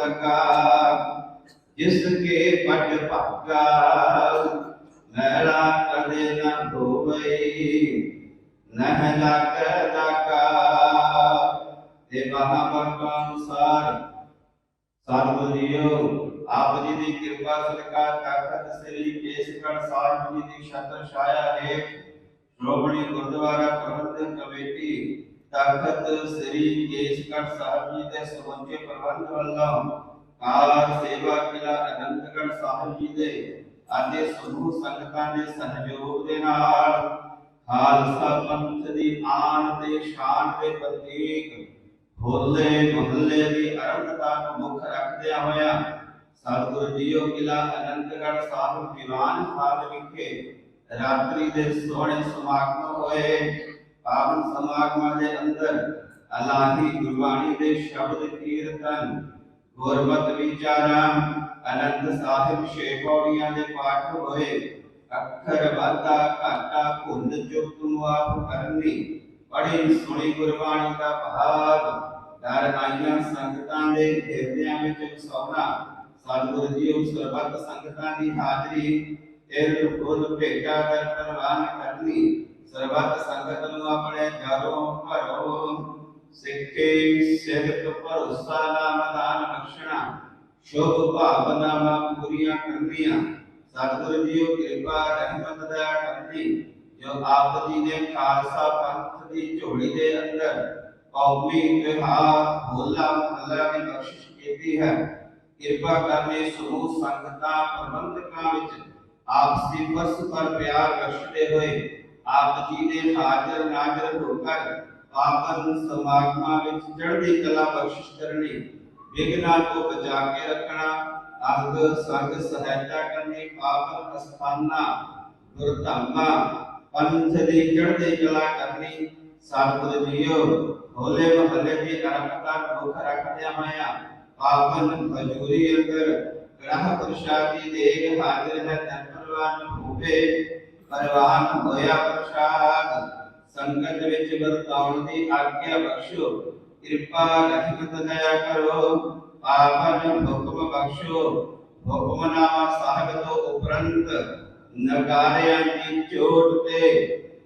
ਲਗਾ ਜਿਸ ਕੇ ਪਟ ਭਾਗਾ ਮਹਿਲਾ ਕਦੇ ਨਾ ਧੋਵਈ, ਨਹਿ ਲਾਗ ਦਾਕਾ ਤੇ ਮਹਾਪਰਮਾ ਅਨੁਸਾਰ ਸਤਿਗੁਰੂ ਜੀਓ, ਆਪ ਜੀ ਦੀ ਕਿਰਪਾ ਸਦਕਾ ਤਖਤ ਸ੍ਰੀ ਕੇਸਗੜ੍ਹ ਸਾਹਿਬ ਜੀ ਦੀ ਛਤਰ ਛਾਇਆ ਹੇਠ, ਸ਼੍ਰੋਮਣੀ ਗੁਰਦੁਆਰਾ ਪ੍ਰਬੰਧਕ ਕਮੇਟੀ ਤਖਤ ਸ੍ਰੀ ਕੇਸਗੜ੍ਹ ਸਾਹਿਬ ਜੀ ਦੇ ਸਮੁੱਚੇ ਪ੍ਰਬੰਧ ਵੱਲੋਂ ਕਾਰ ਸੇਵਾ ਕਿਲਾ ਅਨੰਦਗੜ੍ਹ ਸਾਹਿਬ ਜੀ ਦੇ ਅਤੇ ਸਮੂਹ ਸੰਗਤਾਂ ਦੇ ਸਹਿਯੋਗ ਦੇ ਨਾਲ ਖਾਲਸਾ ਪੰਥ ਦੀ ਆਨ ਤੇ ਸ਼ਾਨ ਦੇ ਪ੍ਰਤੀਕ ਹੋਲੇ ਮੁਹੱਲੇ ਦੀ ਅਰੰਭਤਾ ਨੂੰ ਮੁੱਖ ਰੱਖਦਿਆਂ ਹੋਇਆ ਸਤਿਗੁਰੂ ਜੀਓ ਕਿਲਾ ਅਨੰਦਗੜ੍ਹ ਸਾਹਿਬ ਦੀਵਾਨ ਹਾਲ ਵਿਖੇ ਰਾਤਰੀ ਦੇ ਸੋਹਣੇ ਸਮਾਗਮ ਹੋਏ। ਪਾਵਨ ਸਮਾਗਮਾਂ ਦੇ ਅੰਦਰ ਅਲਾਹੀ ਗੁਰਬਾਣੀ ਦੇ ਸ਼ਬਦ ਕੀਰਤਨ, ਗੁਰਮਤਿ ਵਿਚਾਰਾਂ, ਅਨੰਦ ਸਾਹਿਬ ਛੇ ਪੌੜੀਆਂ ਦੇ ਪਾਠ ਹੋਏ, ਅੱਖਰ ਵਾਧਾ ਘਾਟਾ, ਭੁੱਲ ਚੁੱਕ ਨੂੰ ਆਪ ਕਰਨੀ ਪੜੀ ਸੁਣੀ ਗੁਰਬਾਣੀ ਦਾ ਭਾਗ ਦਰ ਆਈਆਂ ਸੰਗਤਾਂ ਦੇ ਹਿਰਦਿਆਂ ਵਿੱਚ ਸੋਹਣਾ ਸਤਿਗੁਰੂ ਜੀ ਉਸ ਸਰਬੱਤ ਸੰਗਤਾਂ ਦੀ ਹਾਜ਼ਰੀ ਇਹ ਫੁੱਲ ਭੇਟਾ ਕਰ ਪ੍ਰਵਾਨ ਕਰਨੀ ਸਰਬੱਤ ਸੰਗਤ ਨੂੰ ਆਪਣੇ ਘਰੋਂ ਘਰੋਂ ਸਿੱਖੇ ਸਿਹਤ ਭਰੋਸਾ ਨਾਮ ਦਾਨ ਬਖਸ਼ਣਾ, ਸ਼ੁਭ ਭਾਵਨਾਵਾਂ ਪੂਰੀਆਂ ਕਰਨੀਆਂ। ਸਤਿਗੁਰੂ ਜੀ ਉਹ ਕਿਰਪਾ, ਰਹਿਮਤ ਦਾ ਕਰਨੀ। ਜੋ ਆਪ ਜੀ ਨੇ ਖਾਲਸਾ ਪੰਥ ਦੀ ਝੋਲੀ ਦੇ ਅੰਦਰ ਕੌਮੀ ਵਿਹਾਰ ਹੋਲਾ ਮਹੱਲਾ ਦੀ ਬਖਸ਼ਿਸ਼ ਕੀਤੀ ਹੈ। ਕਿਰਪਾ ਕਰਨੇ ਸਮੂਹ ਸੰਗਤਾਂ, ਪ੍ਰਬੰਧਕਾਂ ਵਿੱਚ ਆਪਸੀ ਪਰਸਪਰ ਪਿਆਰ ਬਖਸ਼ਦੇ ਹੋਏ ਆਪ ਜੀ ਨੇ ਹਾਜ਼ਰ ਨਾਜ਼ਰ ਹੋ ਕੇ ਪਾਵਨ ਸਮਾਗਮਾਂ ਵਿੱਚ ਚੜ੍ਹਦੀ ਕਲਾ ਬਖਸ਼ਿਸ਼ ਕਰਨੀ ਵਿਗਨਾਂ ਤੋਂ ਬਚਾ ਕੇ ਰੱਖਣਾ, ਅੰਗ, ਸੰਗ ਸਹਾਇਤਾ ਕਰਨੀ ਪਾਵਨ ਅਸਥਾਨਾਂ ਗੁਰਧਾਮਾਂ ਪੰਥ ਦੀ ਚੜ੍ਹਦੀ ਕਲਾ ਕਰਨੀ ਸਤਿਗੁਰ ਜੀਓ, ਹੋਲੇ ਮਹੱਲੇ ਦੀ ਅਰੰਭਤਾ ਨੂੰ ਮੁੱਖ ਰੱਖਦਿਆਂ ਹੋਇਆਂ ਪਾਵਨ ਹਜੂਰੀ ਅੰਦਰ ਗ੍ਰਹ ਪ੍ਰਸ਼ਾਦੀ ਦੇਗ ਹਾਜ਼ਰ ਹੈ ਧਰਮਵਾਨ ਹੋਵੇ। ਪਰਵਾਨ ਹੋਇਆ ਪ੍ਰਸ਼ਾਦ। ਸੰਗਤ ਵਿੱਚ ਵਰਤਾਉਣ ਦੀ ਆਗਿਆ ਬਖਸ਼ੋ। ਕਿਰਪਾ ਰਹਿਮਤ ਦਇਆ ਕਰੋ। ਪਾਵਨ ਹੁਕਮ ਬਖਸ਼ੋ। ਹੁਕਮਨਾਮਾ ਸਾਹਿਬ ਤੋਂ ਉਪਰੰਤ ਨਗਾਰਿਆਂ ਦੀ ਚੋਟ ਤੇ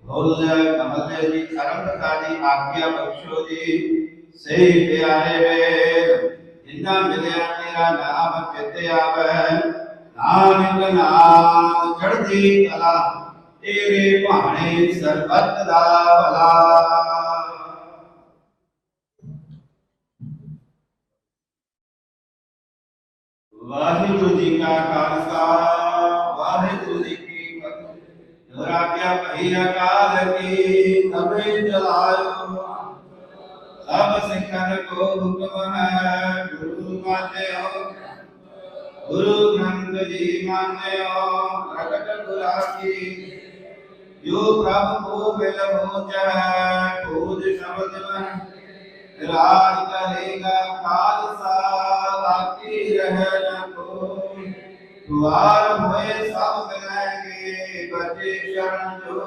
ਹੁੱਲ ਮਹੱਲੇ ਦੀ ਅਰੰਭਤਾ ਦੀ ਆਗਿਆ ਬਖਸ਼ੋ ਜੀ। ਸਹੀ ਪਿਆਰੇ ਵੇਦ, ਜਿੰਨਾ ਮਿਲਿਆ ਤੇਰਾ ਨਾਮ ਚਿੱਤੇ ਆਵੇ। ਨਾਨਕ ਨਾਮ ਚੜ੍ਹਦੀ ਕਲਾ ਤੇਰੇ ਭਾਣੇ ਸਰਬੱਤ ਦਾ ਭਲਾ ਵਾਹਿਗੁਰੂ ਜੀ ਕਾ ਖਾਲਸਾ ਵਾਹਿਗੁਰੂ ਜੀ ਕੀ ਫਤਿਹ ਜੋ ਰਾਖਿਆ ਭਈ ਅਕਾਲ ਕੀ ਤਬੇ ਚਲਾਇਓ ਸਭ ਸਿੱਖਨ ਕੋ ਹੁਕਮ ਹੈ ਗੁਰੂ ਮਾਨਿਓ ਗੁਰੂ ਗ੍ਰੰਥ ਜੀ ਮਾਨਿਓ ਪ੍ਰਗਟ ਗੁਰਾਖੀ ਜੋ ਪ੍ਰਭ ਕੋ ਮਿਲ ਹੋ ਚੈ ਸ਼ਬਦ ਮਹਿ ਰਾਜ ਕਰੇਗਾ ਖਾਲਸਾ ਆਕੀ ਰਹਿ ਨ ਕੋਈ। ਦੁਆਰ ਹੋਏ ਸਭ ਮਿਲਣਗੇ ਬਚੇ ਸ਼ਰਨ ਜੋ।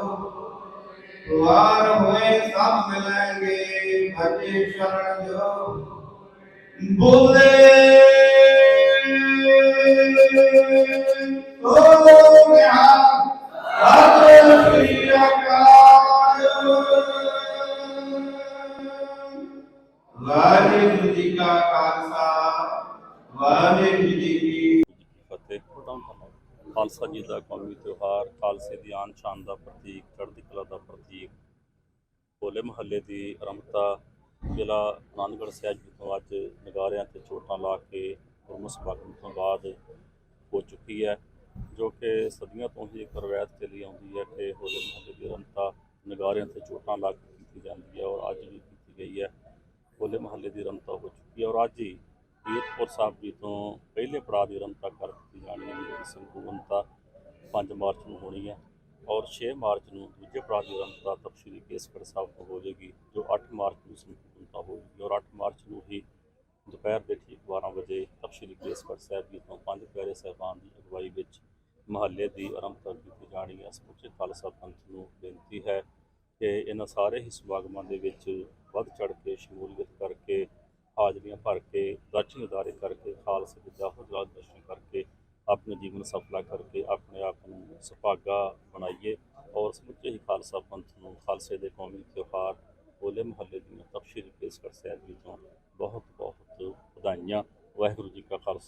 ਦੁਆਰ ਹੋਏ ਸਭ ਮਿਲਣਗੇ ਬਚੇ ਸ਼ਰਨ ਜੋ। ਬੋਲੇ। ਓ ਵਾਹਿਗੁਰੂ ਜੀ ਕਾ ਖਾਲਸਾ, ਵਾਹਿਗੁਰੂ ਜੀ ਕੀ ਫਤਿਹ। ਖਾਲਸਾ ਜੀ ਦਾ ਕੌਮੀ ਤਿਉਹਾਰ, ਖਾਲਸੇ ਦੀ ਆਨ ਸ਼ਾਨ ਦਾ ਪ੍ਰਤੀਕ, ਚੜ੍ਹਦੀ ਕਲਾ ਦਾ ਪ੍ਰਤੀਕ। ਹੋਲੇ ਮਹੱਲੇ ਦੀ ਆਰੰਭਤਾ ਜ਼ਿਲ੍ਹਾ ਆਨੰਦਗੜ੍ਹ ਸਾਹਿਬ ਜੀ ਤੋਂ ਅੱਜ ਨਗਾਰਿਆਂ ਤੇ ਚੋਟਾਂ ਲਾ ਕੇ ਗੁਰਮੁਖ ਸਮਾਗਮ ਤੋਂ ਬਾਅਦ ਹੋ ਚੁੱਕੀ ਹੈ, ਜੋ ਕਿ ਸਦੀਆਂ ਤੋਂ ਹੀ ਇੱਕ ਰਵਾਇਤ ਚਲੀ ਆਉਂਦੀ ਹੈ ਕਿ ਹੋਲੇ ਮਹੱਲੇ ਦੀ ਆਰੰਭਤਾ ਨਗਾਰਿਆਂ ਤੇ ਚੋਟਾਂ ਲਾ ਕੇ ਕੀਤੀ ਜਾਂਦੀ ਹੈ ਔਰ ਅੱਜ ਵੀ ਕੀਤੀ ਗਈ ਹੈ ਹੋਲੇ ਮਹੱਲੇ ਦੀ ਆਰੰਭਤਾ ਹੋ ਚੁੱਕੀ ਹੈ ਔਰ ਅੱਜ ਹੀ ਕੀਰਤਪੁਰ ਸਾਹਿਬ ਜੀ ਤੋਂ ਪਹਿਲੇ ਪੜਾਅ ਦੀ ਆਰੰਭਤਾ ਕਰ ਦਿੱਤੀ ਜਾਣੀ ਹੈ ਜਿਹਦੀ ਸੰਪੂਰਨਤਾ 5 ਮਾਰਚ ਨੂੰ ਹੋਣੀ ਹੈ ਔਰ 6 ਮਾਰਚ ਨੂੰ ਦੂਜੇ ਪੜਾਅ ਦੀ ਆਰੰਭਤਾ ਤਪਸ਼ੀਲੀ ਕੇਸਗੜ੍ਹ ਸਾਹਿਬ ਤੋਂ ਹੋ ਜਾਏਗੀ, ਜੋ 8 ਮਾਰਚ ਨੂੰ ਸੰਪੂਰਨਤਾ ਹੋਵੇਗੀ ਔਰ 8 ਮਾਰਚ ਨੂੰ ਹੀ ਦੁਪਹਿਰ ਦੇ ਠੀਕ 12 ਵਜੇ ਤਪਸ਼ੀਲੀ ਕੇਸਗੜ੍ਹ ਸਾਹਿਬ ਜੀ ਤੋਂ ਪੰਜ ਪਿਆਰੇ ਸਾਹਿਬਾਨ ਦੀ ਅਗਵਾਈ ਵਿੱਚ ਮਹੱਲੇ ਦੀ ਆਰੰਭਤਾ ਕੀਤੀ ਜਾਣੀ ਹੈ। ਸਮੁੱਚੇ ਖਾਲਸਾ ਪੰਥ ਨੂੰ ਬੇਨਤੀ ਹੈ ਕਿ ਇਹਨਾਂ ਸਾਰੇ ਹੀ ਸਮਾਗਮਾਂ ਦੇ ਵਿੱਚ ਵੱਧ ਚੜ ਕੇ ਸ਼ਮੂਲੀਅਤ ਕਰਕੇ ਹਾਜ਼ਰੀਆਂ ਭਰ ਕੇ ਦਰਸ਼ਨ ਉਦਾਰੇ ਕਰਕੇ ਖਾਲਸੇ ਦੇ ਜਾਹੋ ਜਲਾਲ ਦਰਸ਼ਨ ਕਰਕੇ ਆਪਣੇ ਜੀਵਨ ਸਫਲਾ ਕਰਕੇ ਆਪਣੇ ਆਪ ਨੂੰ ਸੁਭਾਗਾ ਬਣਾਈਏ ਔਰ ਸਮੁੱਚੇ ਹੀ ਖਾਲਸਾ ਪੰਥ ਨੂੰ ਖਾਲਸੇ ਦੇ ਕੌਮੀ ਤਿਉਹਾਰ, ਹੋਲੇ ਮਹੱਲੇ ਦੀਆਂ ਤਬਸ਼ੀਰ ਪੇਸ਼ਕਰ ਸਾਹਿਬ ਜੀ ਤੋਂ ਬਹੁਤ ਬਹੁਤ ਵਧਾਈਆਂ। ਵਾਹਿਗੁਰੂ ਜੀ ਕਾ ਖਾਲਸਾ।